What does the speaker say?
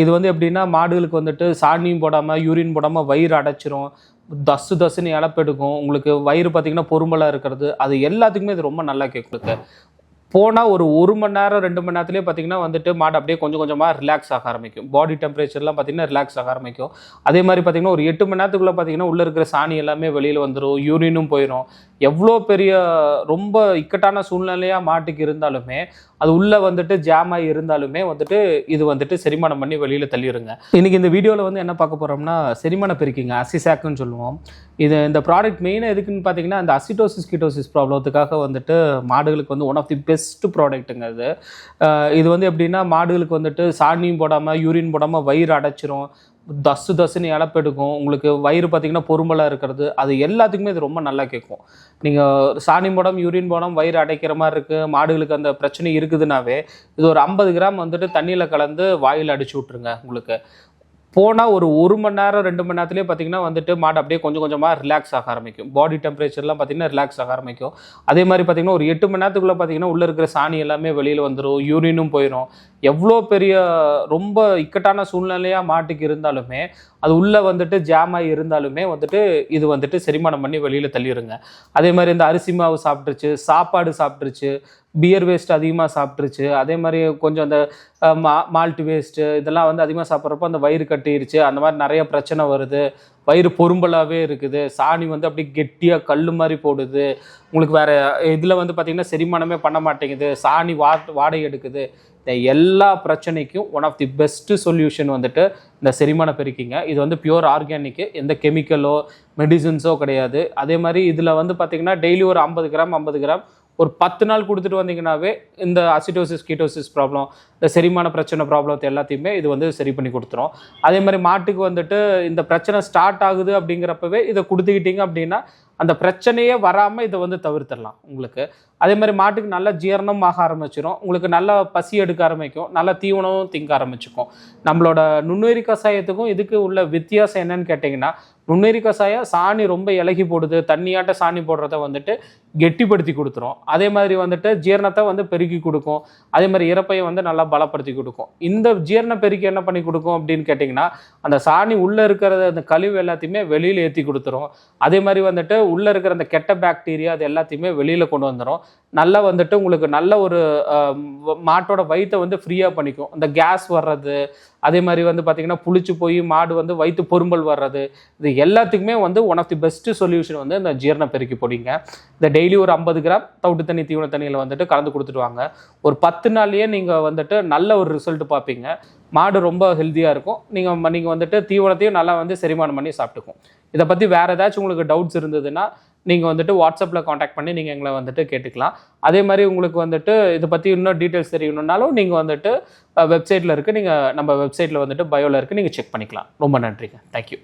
இது வந்து எப்படின்னா மாடுகளுக்கு வந்துட்டு சாணியும் போடாமல் யூரின் போடாமல் வயிறு அடைச்சிரும். தசு தசுன்னு இழப்பெடுக்கும் உங்களுக்கு வயிறு பார்த்திங்கன்னா பொறுமலாக இருக்கிறது. அது எல்லாத்துக்குமே இது ரொம்ப நல்லா கேட்கும் போனால் ஒரு ஒரு மணி நேரம் ரெண்டு மணி நேரத்துலேயே பார்த்தீங்கன்னா வந்துட்டு மாடு அப்படியே கொஞ்சம் கொஞ்சமாக ரிலாக்ஸ் ஆக ஆரம்பிக்கும். பாடி டெம்பரேச்சர்லாம் பார்த்தீங்கன்னா ரிலாக்ஸ் ஆக ஆரம்பிக்கும். அதே மாதிரி பார்த்தீங்கன்னா ஒரு எட்டு மணி நேரத்துக்குள்ளே பார்த்தீங்கன்னா உள்ளே இருக்கிற சாணி எல்லாமே வெளியில் வந்துடும் யூரினும் போயிடும் எவ்வளோ பெரிய ரொம்ப இக்கட்டான சூழ்நிலையாக மாட்டுக்கு இருந்தாலுமே அது உள்ளே வந்துட்டு ஜாம் ஆகி இருந்தாலுமே வந்துட்டு இது வந்துட்டு செரிமானம் பண்ணி வெளியில் தள்ளிடுங்க இன்றைக்கி இந்த வீடியோவில் வந்து என்ன பார்க்க போகிறோம்னா செரிமான பெருக்கிங்க அசிசாக்குன்னு சொல்லுவோம். இது இந்த ப்ராடக்ட் மெயினாக எதுக்குன்னு பார்த்தீங்கன்னா இந்த அசிட்டோசிஸ் கிட்டோசிஸ் ப்ராப்ளத்துக்காக வந்துட்டு மாடுகளுக்கு வந்து ஒன் ஆஃப் தி பெஸ்ட் ப்ராடக்ட்டுங்க இது இது வந்து எப்படின்னா மாடுகளுக்கு வந்துட்டு சாணியும் போடாமல் யூரின் போடாமல் வயிறு அடைச்சிரும். தசு தசுன்னு இழப்பெடுக்கும் உங்களுக்கு வயிறு பார்த்திங்கன்னா பொறுமலாக இருக்கிறது. அது எல்லாத்துக்குமே இது ரொம்ப நல்லா கேட்கும். நீங்கள் சாணி போடாமல் யூரின் போடாமல் வயிறு அடைக்கிற மாதிரி இருக்குது மாடுகளுக்கு அந்த பிரச்சனை இருக்குதுனாவே இது ஒரு ஐம்பது கிராம் வந்துட்டு தண்ணியில் கலந்து வாயில் அடிச்சு விட்ருங்க உங்களுக்கு. போனால் ஒரு ஒரு மணி நேரம் ரெண்டு மணி நேரத்துலேயே பார்த்தீங்கன்னா வந்துட்டு மாடு அப்படியே கொஞ்சம் கொஞ்சமாக ரிலாக்ஸ் ஆக ஆரம்பிக்கும். பாடி டெம்பரேச்சர்லாம் பார்த்தீங்கன்னா ரிலாக்ஸ் ஆக ஆரம்பிக்கும். அதே மாதிரி பார்த்தீங்கன்னா ஒரு எட்டு மணி நேரத்துக்குள்ளே பார்த்தீங்கன்னா உள்ளே இருக்கிற சாணி எல்லாமே வெளியில் வந்துடும் யூரினும் போயிடும் எவ்வளோ பெரிய ரொம்ப இக்கட்டான சூழ்நிலையாக மாட்டுக்கு இருந்தாலுமே அது உள்ளே வந்துட்டு ஜாம் ஆகி இருந்தாலுமே வந்துட்டு இது வந்துட்டு செரிமானம் பண்ணி வெளியில் தள்ளிடுங்க அதே மாதிரி இந்த அரிசி மாவு சாப்பிட்ருச்சு சாப்பாடு சாப்பிட்ருச்சு பியர் வேஸ்ட் அதிகமாக சாப்பிட்ருச்சு அதே மாதிரி கொஞ்சம் அந்த மா மால்ட் வேஸ்ட்டு இதெல்லாம் வந்து அதிகமாக சாப்பிட்றப்போ அந்த வயிறு கட்டிருச்சு. அந்த மாதிரி நிறைய பிரச்சனை வருது. வயிறு பொறும்பலாகவே இருக்குது. சாணி வந்து அப்படியே கெட்டியாக கல் மாதிரி போடுது. உங்களுக்கு வேறு இதில் வந்து பார்த்திங்கன்னா செரிமானமே பண்ண மாட்டேங்குது. சாணி வா வாடகை எடுக்குது. இந்த எல்லா பிரச்சனைக்கும் one of the best solution வந்துட்டு இந்த செரிமான பெருக்கிங்க. இது வந்து பியூர் ஆர்கானிக்கு எந்த கெமிக்கலோ மெடிசின்ஸோ கிடையாது. அதே மாதிரி இதில் வந்து பார்த்திங்கன்னா டெய்லி ஒரு ஐம்பது கிராம் ஐம்பது கிராம் ஒரு பத்து நாள் கொடுத்துட்டு வந்தீங்கன்னாவே இந்த அசிட்டோசிஸ் கீட்டோசிஸ் ப்ராப்ளம் இந்த செரிமான பிரச்சனை ப்ராப்ளத்தை எல்லாத்தையுமே இது வந்து சரி பண்ணி கொடுத்துரும். அதே மாதிரி மாட்டுக்கு வந்துட்டு இந்த பிரச்சனை ஸ்டார்ட் ஆகுது அப்படிங்கிறப்பவே இதை கொடுத்துக்கிட்டீங்க அப்படின்னா அந்த பிரச்சனையே வராமல் இதை வந்து தவிர்த்திடலாம் உங்களுக்கு. அதே மாதிரி மாட்டுக்கு நல்லா ஜீரணம் ஆக ஆரம்பிச்சிடும் உங்களுக்கு நல்ல பசி எடுக்க ஆரம்பிக்கும். நல்ல தீவனமும் திங்க ஆரம்பிச்சுக்கும். நம்மளோட நுண்ணுயிரி கஷாயத்துக்கும் இதுக்கு உள்ள வித்தியாசம் என்னன்னு கேட்டிங்கன்னா நுண்ணுயிரி கஷாயம் சாணி ரொம்ப இலகி போடுது. தண்ணியாட்ட சாணி போடுறத வந்துட்டு கெட்டிப்படுத்தி கொடுத்துரும். அதே மாதிரி வந்துட்டு ஜீரணத்தை வந்து பெருக்கி கொடுக்கும். அதே மாதிரி இறப்பையை வந்து நல்லா பலப்படுத்தி கொடுக்கும். இந்த ஜீரண பெருக்கி என்ன பண்ணி கொடுக்கும் அப்படின்னு கேட்டிங்கன்னா அந்த சாணி உள்ளே இருக்கிறத அந்த கழிவு எல்லாத்தையுமே வெளியில் ஏற்றி கொடுத்துரும். அதே மாதிரி வந்துட்டு உள்ளே இருக்கிற அந்த கெட்ட பாக்டீரியா அது எல்லாத்தையுமே வெளியில் கொண்டு வந்துடும் நல்லா வந்துட்டு உங்களுக்கு நல்ல ஒரு மாட்டோட வயிற்றை வந்து ஃப்ரீயாக பண்ணிக்கும். அந்த கேஸ் வர்றது அதே மாதிரி வந்து பார்த்திங்கன்னா புளிச்சு போய் மாடு வந்து வயிற்று பொரும்பல் வர்றது இது எல்லாத்துக்குமே வந்து one of the best solution வந்து இந்த ஜீரண பெருக்கி பொடிங்க. இந்த டெய்லி ஒரு ஐம்பது கிராம் தவிட்டு தண்ணி தீவன தண்ணியில் வந்துட்டு கலந்து கொடுத்துட்டு வாங்க. ஒரு பத்து நாள்லேயே நீங்கள் வந்துட்டு நல்ல ஒரு ரிசல்ட் பார்ப்பீங்க மாடு ரொம்ப ஹெல்த்தியாக இருக்கும். நீங்கள் நீங்கள் வந்துட்டு தீவனத்தையும் நல்லா வந்து செரிமானம் பண்ணி சாப்பிட்டுக்கும். இதை பற்றி வேறு ஏதாச்சும் உங்களுக்கு டவுட்ஸ் இருந்ததுன்னா நீங்கள் வந்துட்டு வாட்ஸ்அப்பில் காண்டாக்ட் பண்ணி நீங்கள் எங்களை வந்துட்டு கேட்டுக்கலாம். அதே மாதிரி உங்களுக்கு வந்துட்டு இதை பற்றி இன்னும் டீட்டெயில்ஸ் தெரியணுன்னாலும் நீங்கள் வந்துட்டு வெப்சைட்டில் இருக்குது நீங்கள் நம்ம வெப்சைட்டில் வந்துட்டு பயோவில் இருக்குது நீங்கள் செக் பண்ணிக்கலாம். ரொம்ப நன்றிங்க. தேங்க்யூ